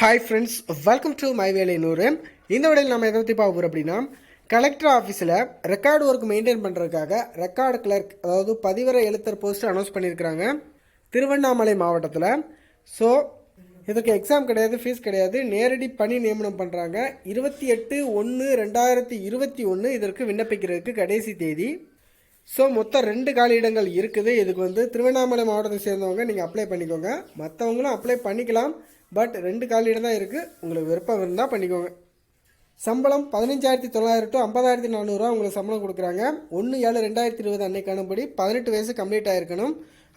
Hi friends welcome to my வேலை நூறு இந்த விடையில் நம்ம எதை பற்றி பார்க்க போகிறோம் அப்படின்னா கலெக்டர் ஆஃபீஸில் ரெக்கார்டு ஒர்க் மெயின்டைன் பண்ணுறதுக்காக ரெக்கார்டு கிளர்க் அதாவது பதிவிற எழுத்தர் போஸ்ட் அனௌன்ஸ் பண்ணியிருக்கிறாங்க. திருவண்ணாமலை மாவட்டத்தில். ஸோ இதுக்கு எக்ஸாம் கிடையாது ஃபீஸ் கிடையாது. நேரடி பணி நியமனம் பண்ணுறாங்க இருபத்தி எட்டு ஒன்று ரெண்டாயிரத்தி இருபத்தி ஒன்று இதற்கு விண்ணப்பிக்கிறதுக்கு கடைசி தேதி. ஸோ மொத்தம் ரெண்டு காலியிடங்கள் இருக்குது. இதுக்கு வந்து திருவண்ணாமலை மாவட்டத்தை சேர்ந்தவங்க நீங்கள் அப்ளை பண்ணிக்கோங்க. மற்றவங்களும் அப்ளை பண்ணிக்கலாம். பட் ரெண்டு காலியிடம் தான் இருக்குது உங்களுக்கு விருப்பம் இருந்தால் பண்ணிக்கோங்க. சம்பளம் பதினஞ்சாயிரத்தி தொள்ளாயிரம் டு ஐம்பதாயிரத்தி நானூறுரூவா உங்களுக்கு சம்பளம் கொடுக்குறாங்க. ஒன்று ஏழு ரெண்டாயிரத்தி இருபது அன்னைக்கானபடி பதினெட்டு வயசு கம்ப்ளீட் ஆகிருக்கணும்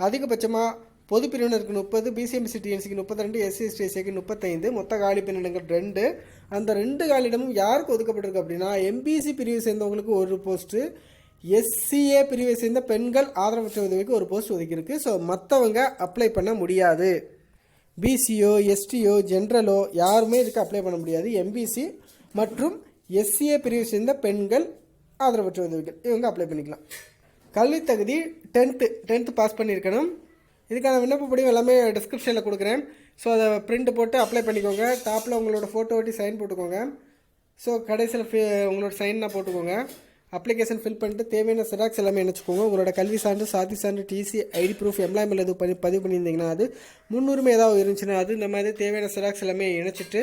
அதிகபட்சமாக பொது பிரிவினருக்கு முப்பது பிசிஎம்சி டிஎன்சிக்கு முப்பத்தி ரெண்டு எஸ்சி எஸ்டிஎஸ்சிக்கு முப்பத்தைந்து மொத்த காலி பிரிவினங்கள் ரெண்டு. அந்த ரெண்டு காலியிடமும் யாருக்கு ஒதுக்கப்பட்டிருக்கு அப்படின்னா எம்பிசி பிரிவை சேர்ந்தவங்களுக்கு ஒரு போஸ்ட்டு எஸ்சிஏ பிரிவை சேர்ந்த பெண்கள் ஆதரவற்ற உதவிக்கு ஒரு போஸ்ட் ஒதுக்கியிருக்கு. ஸோ மற்றவங்க அப்ளை பண்ண முடியாது. பிசியோ எஸ்டியோ ஜென்ரலோ யாருமே இதுக்கு அப்ளை பண்ண முடியாது. எம்பிசி மற்றும் எஸ்சிஏ பிரிவு சேர்ந்த பெண்கள் ஆதரவற்ற உதவிகள் இவங்க அப்ளை பண்ணிக்கலாம். கல்வி தகுதி டென்த்து டென்த்து பாஸ் பண்ணியிருக்கணும். இதுக்கான விண்ணப்ப படிவம் எல்லாமே டிஸ்கிரிப்ஷனில் கொடுக்குறேன். ஸோ அதை பிரிண்ட் போட்டு அப்ளை பண்ணிக்கோங்க. டாப்பில் உங்களோட ஃபோட்டோ ஒட்டி சைன் போட்டுக்கோங்க. ஸோ கடைசியில் ஃபீ உங்களோட சைன்னா போட்டுக்கோங்க. அப்ளிகேஷன் ஃபில் பண்ணிட்டு தேவையான செராக்ஸ் எல்லாமே நினச்சிக்கோங்க உங்களோட கல்வி சான்று சாதி சான்று டிசி ஐடி ப்ரூஃப் எம்ப்ளாய்மெண்ட் எதுவும் பண்ணி பதிவு பண்ணியிருந்தீங்கன்னா அது முன்னுரிமை ஏதாவது இருந்துச்சுன்னா அது இந்த மாதிரி தேவையான செராக்ஸ் எல்லாமே இணைச்சிட்டு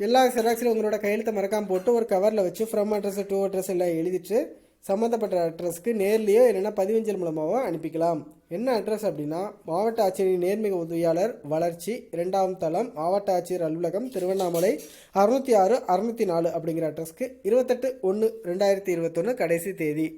எல்லா செராக்ஸிலும் உங்களோட கையெழுத்தை மறக்காமல் போட்டு ஒரு கவரில் வச்சு ஃப்ரம் அட்ரஸ் டூ அட்ரஸ் எல்லாம் எழுதிட்டு சம்மந்தப்பட்ட அட்ரஸ்க்கு நேர்லேயோ இல்லைன்னா பதிவஞ்சல் மூலமாகவோ அனுப்பிக்கலாம். என்ன அட்ரஸ் அப்படின்னா மாவட்ட ஆட்சியரின் நேர்மிக உதவியாளர் வளர்ச்சி இரண்டாம் தளம் மாவட்ட ஆட்சியர் அலுவலகம் திருவண்ணாமலை அறுநூற்றி ஆறு அறுநூற்றி நாலு அப்படிங்கிற அட்ரஸ்க்கு இருபத்தெட்டு ஒன்று ரெண்டாயிரத்தி இருபத்தொன்று கடைசி தேதி.